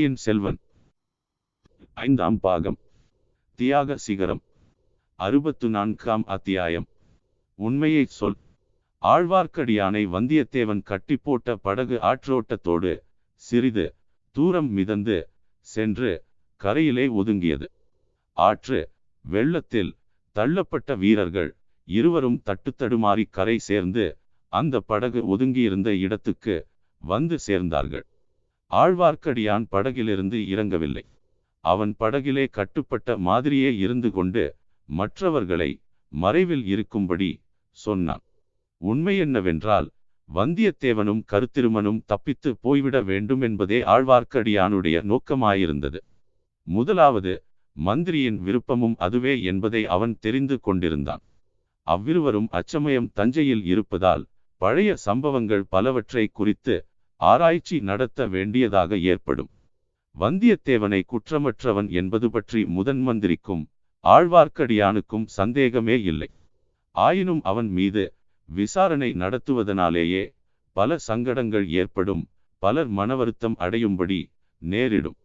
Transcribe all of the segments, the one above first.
பொன்னியின் செல்வன். ஐந்தாம் பாகம். தியாக சிகரம். அறுபத்து நான்காம் அத்தியாயம். உண்மையை சொல். ஆழ்வார்க்கடியானை வந்தியத்தேவன் கட்டி போட்ட படகு ஆற்றோட்டத்தோடு சிறிது தூரம் மிதந்து சென்று கரையிலே ஒதுங்கியது. ஆற்று வெள்ளத்தில் தள்ளப்பட்ட வீரர்கள் இருவரும் தட்டுத்தடுமாறி கரை சேர்ந்து அந்த படகு ஒதுங்கியிருந்த இடத்துக்கு வந்து சேர்ந்தார்கள். ஆழ்வார்க்கடியான் படகிலிருந்து இறங்கவில்லை. அவன் படகிலே கட்டுப்பட்ட மாதிரியே இருந்து கொண்டு மற்றவர்களை மறைவில் இருக்கும்படி சொன்னான். உண்மை என்னவென்றால் வந்தியத்தேவனும் கருத்திருமனும் தப்பித்து போய்விட வேண்டும் என்பதே ஆழ்வார்க்கடியானுடைய நோக்கமாயிருந்தது. முதலாவது மந்திரியின் விருப்பமும் அதுவே என்பதை அவன் தெரிந்து கொண்டிருந்தான். அவ்விருவரும் அச்சமயம் தஞ்சையில் இருப்பதால் பழைய சம்பவங்கள் பலவற்றை குறித்து ஆராய்ச்சி நடத்த வேண்டியதாக ஏற்படும். வந்தியத்தேவனை குற்றமற்றவன் என்பது பற்றி முதன் மந்திரிக்கும் ஆழ்வார்க்கடியானுக்கும் சந்தேகமே இல்லை. ஆயினும் அவன் மீது விசாரணை நடத்துவதனாலேயே பல சங்கடங்கள் ஏற்படும் பலர் மனவருத்தம் அடையும்படி நேரிடும்.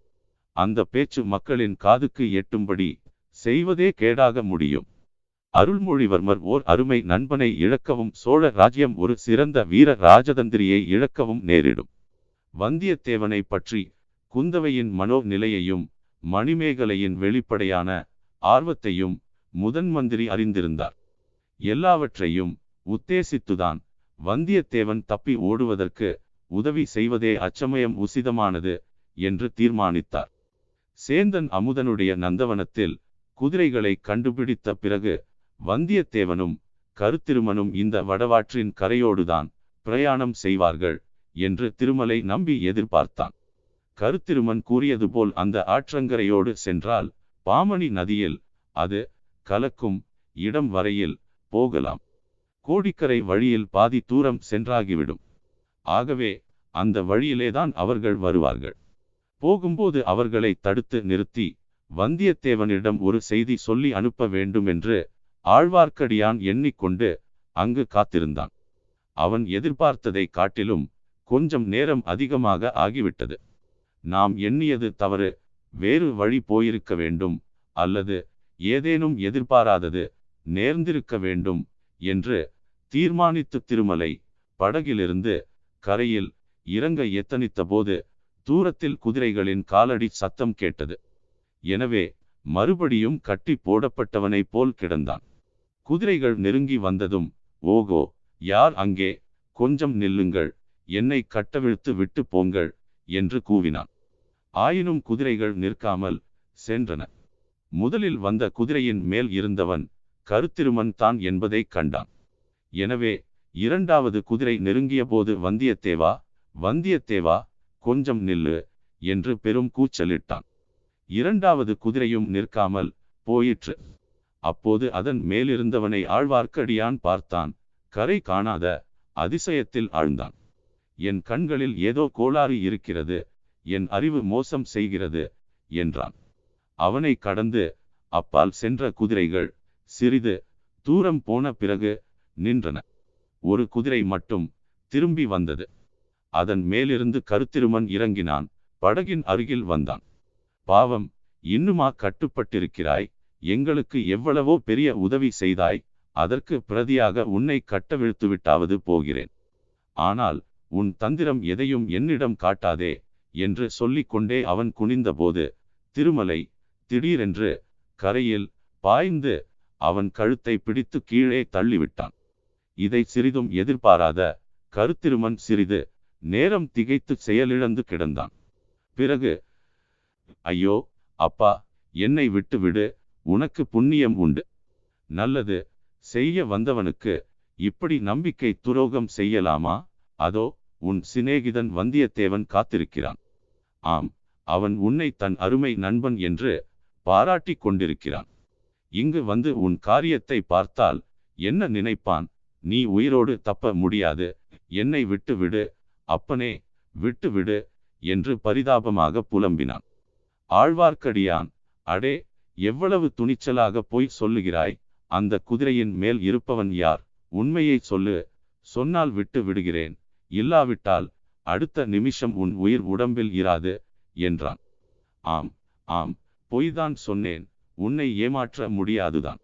அந்த பேச்சு மக்களின் காதுக்கு எட்டும்படி செய்வதே கேடாக முடியும். அருள்மொழிவர்மர் ஓர் அருமை நண்பனை இழக்கவும் சோழ ராஜ்யம் ஒரு சிறந்த வீர ராஜதந்திரியை இழக்கவும் நேரிடும். வந்தியத்தேவனை பற்றி குந்தவையின் மனோ நிலையையும் மணிமேகலையின் வெளிப்படையான ஆர்வத்தையும் முதன் மந்திரி அறிந்திருந்தார். எல்லாவற்றையும் உத்தேசித்துதான் வந்தியத்தேவன் தப்பி ஓடுவதற்கு உதவி செய்வதே அச்சமயம் உசிதமானது என்று தீர்மானித்தார். சேந்தன் அமுதனுடைய நந்தவனத்தில் குதிரைகளை கண்டுபிடித்த பிறகு வந்தியத்தேவனும் கருத்திருமனும் இந்த வடவாற்றின் கரையோடுதான் பிரயாணம் செய்வார்கள் என்று திருமலை நம்பி எதிர்பார்த்தான். கருத்திருமன் கூறியது போல் அந்த ஆற்றங்கரையோடு சென்றால் பாமணி நதியில் அது கலக்கும் இடம் வரையில் போகலாம். கோடிக்கரை வழியில் பாதி தூரம் சென்றாகிவிடும். ஆகவே அந்த வழியிலேதான் அவர்கள் வருவார்கள். போகும்போது அவர்களை தடுத்து நிறுத்தி வந்தியத்தேவனிடம் ஒரு செய்தி சொல்லி அனுப்ப வேண்டும் என்று ஆழ்வார்க்கடியான் எண்ணிக்கொண்டு அங்கு காத்திருந்தான். அவன் எதிர்பார்த்ததை காட்டிலும் கொஞ்சம் நேரம் அதிகமாக ஆகிவிட்டது. நாம் எண்ணியது தவறு வேறு வழி போயிருக்க வேண்டும் அல்லது ஏதேனும் எதிர்பாராதது நேர்ந்திருக்க வேண்டும் என்று தீர்மானித்து திருமலை படகிலிருந்து கரையில் இறங்க எத்தனித்தபோது தூரத்தில் குதிரைகளின் காலடி சத்தம் கேட்டது. எனவே மறுபடியும் கட்டி போடப்பட்டவனைப் போல் கிடந்தான். குதிரைகள் நெருங்கி வந்ததும் ஓகோ யார் அங்கே? கொஞ்சம் நில்லுங்கள். என்னை கட்டவிழ்த்து விட்டு போங்கள் என்று கூவினான். ஆயினும் குதிரைகள் நிற்காமல் சென்றன. முதலில் வந்த குதிரையின் மேல் இருந்தவன் கருத்திருமன் தான் என்பதை கண்டான். எனவே இரண்டாவது குதிரை நெருங்கிய போது வந்தியத்தேவா வந்தியத்தேவா கொஞ்சம் நில்லு என்று பெரும் கூச்சலிட்டான். இரண்டாவது குதிரையும் நிற்காமல் போயிற்று. அப்போது அதன் மேலிருந்தவனை ஆழ்வார்க்கடியான் பார்த்தான். கரை காணாத அதிசயத்தில் ஆழ்ந்தான். என் கண்களில் ஏதோ கோளாறு இருக்கிறது. என் அறிவு மோசம் செய்கிறது என்றான். அவனை கடந்து அப்பால் சென்ற குதிரைகள் சிறிது தூரம் போன பிறகு நின்றன. ஒரு குதிரை மட்டும் திரும்பி வந்தது. அதன் மேலிருந்து கருத்திருமன் இறங்கினான். படகின் அருகில் வந்தான். பாவம் இன்னுமா கட்டுப்பட்டிருக்கிறாய்? எங்களுக்கு எவ்வளவோ பெரிய உதவி செய்தாய் அதற்கு பிரதியாக உன்னை கட்டவிழ்த்துவிட்டாவது போகிறேன். ஆனால் உன் தந்திரம் எதையும் என்னிடம் காட்டாதே என்று சொல்லிக்கொண்டே அவன் குனிந்தபோது திருமலை திடீரென்று கரையில் பாய்ந்து அவன் கழுத்தை பிடித்து கீழே தள்ளிவிட்டான். இதை சிறிதும் எதிர்பாராத கருத்திருமன் சிறிது நேரம் திகைத்து செயலிழந்து கிடந்தான். பிறகு ஐயோ அப்பா என்னை விட்டு விடு உனக்கு புண்ணியம் உண்டு. நல்லது செய்ய வந்தவனுக்கு இப்படி நம்பிக்கை துரோகம் செய்யலாமா? அதோ உன் சிநேகிதன் வந்தியத்தேவன் காத்திருக்கிறான். ஆம் அவன் உன்னை தன் அருமை நண்பன் என்று பாராட்டிக் கொண்டிருக்கிறான். இங்கு வந்து உன் காரியத்தை பார்த்தால் என்ன நினைப்பான்? நீ உயிரோடு தப்ப முடியாது. என்னை விட்டு விடு அப்பனே விட்டு விடு என்று பரிதாபமாக புலம்பினான். ஆழ்வார்க்கடியான் அடே எவ்வளவு துணிச்சலாக போய் சொல்லுகிறாய்? அந்த குதிரையின் மேல் இருப்பவன் யார்? உண்மையை சொல்லு. சொன்னால் விட்டு விடுகிறேன். இல்லாவிட்டால் அடுத்த நிமிஷம் உன் உயிர் உடம்பில் இராது என்றான். ஆம் ஆம் பொய்தான் சொன்னேன். உன்னை ஏமாற்ற முடியாதுதான்.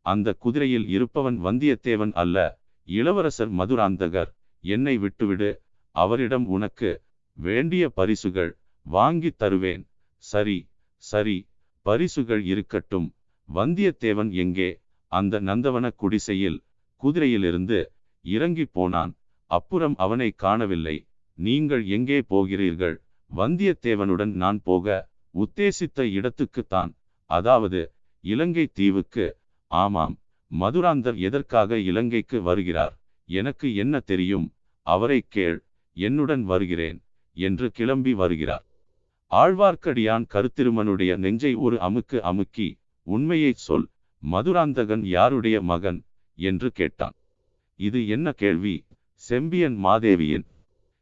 அந்த குதிரையில் இருப்பவன் வந்தியத்தேவன் அல்ல. இளவரசர் மதுராந்தகர் என்னை விட்டுவிடு. அவரிடம் உனக்கு வேண்டிய பரிசுகள் வாங்கித் தருவேன். சரி சரி பரிசுகள் இருக்கட்டும். வந்தியத்தேவன் எங்கே? அந்த நந்தவன குடிசையில் குதிரையிலிருந்து இறங்கி போனான். அப்புறம் அவனை காணவில்லை. நீங்கள் எங்கே போகிறீர்கள்? வந்தியத்தேவனுடன் நான் போக உத்தேசித்த இடத்துக்குத்தான் அதாவது இலங்கை தீவுக்கு. ஆமாம் மதுராந்தர் எதற்காக இலங்கைக்கு வருகிறார்? எனக்கு என்ன தெரியும்? அவரை கேள் என்னுடன் வருகிறேன் என்று கிளம்பி வருகிறார். ஆழ்வார்க்கடியான் கருத்திருமனுடைய நெஞ்சை ஒரு அமுக்கு அமுக்கி உண்மையைச் சொல் மதுராந்தகன் யாருடைய மகன்? என்று கேட்டான். இது என்ன கேள்வி? செம்பியன் மாதேவியின்.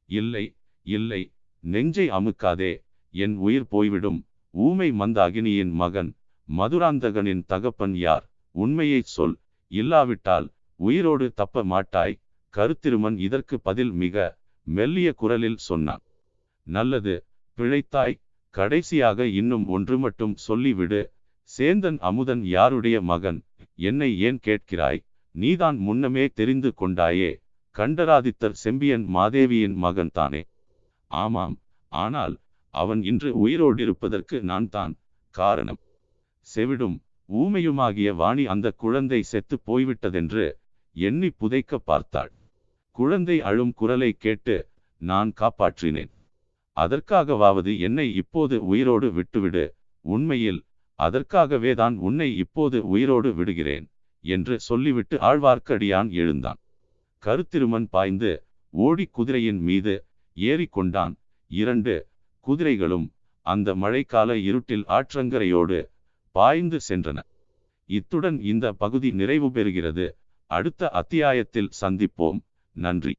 இல்லை இல்லை நெஞ்சை அமுக்காதே என் உயிர் போய்விடும் ஊமை மந்தாகினியின் மகன் மதுராந்தகனின் தகப்பன் யார்? உண்மையைச் சொல் இல்லாவிட்டால் உயிரோடு தப்ப மாட்டாய் கருத்திருமன் இதற்கு பதில் மிக மெல்லிய குரலில் சொன்னான். நல்லது பிழைத்தாய். கடைசியாக இன்னும் ஒன்று மட்டும் சொல்லிவிடு. சேந்தன் அமுதன் யாருடைய மகன்? என்னை ஏன் கேட்கிறாய்? நீதான் முன்னமே தெரிந்து கொண்டாயே. கண்டராதித்தர் செம்பியன் மாதேவியின் மகன் தானே. ஆமாம் ஆனால் அவன் இன்று உயிரோடிருப்பதற்கு நான் தான் காரணம். செவிடும் ஊமையுமாகிய வாணி அந்த குழந்தை செத்து போய்விட்டதென்று எண்ணி புதைக்க பார்த்தாள். குழந்தை அழும் குரலை கேட்டு நான் காப்பாற்றினேன். அதற்காகவாவது என்னை இப்போது உயிரோடு விட்டுவிடு. உண்மையில் அதற்காகவே தான் உன்னை இப்போது உயிரோடு விடுகிறேன் என்று சொல்லிவிட்டு ஆழ்வார்க்கடியான் எழுந்தான். கருத்திருமன் பாய்ந்து ஓடி குதிரையின் மீது ஏறிக்கொண்டான் இரண்டு குதிரைகளும் அந்த மழைக்கால இருட்டில் ஆற்றங்கரையோடு பாய்ந்து சென்றன. இத்துடன் இந்த பகுதி நிறைவு பெறுகிறது. அடுத்த அத்தியாயத்தில் சந்திப்போம். நன்றி.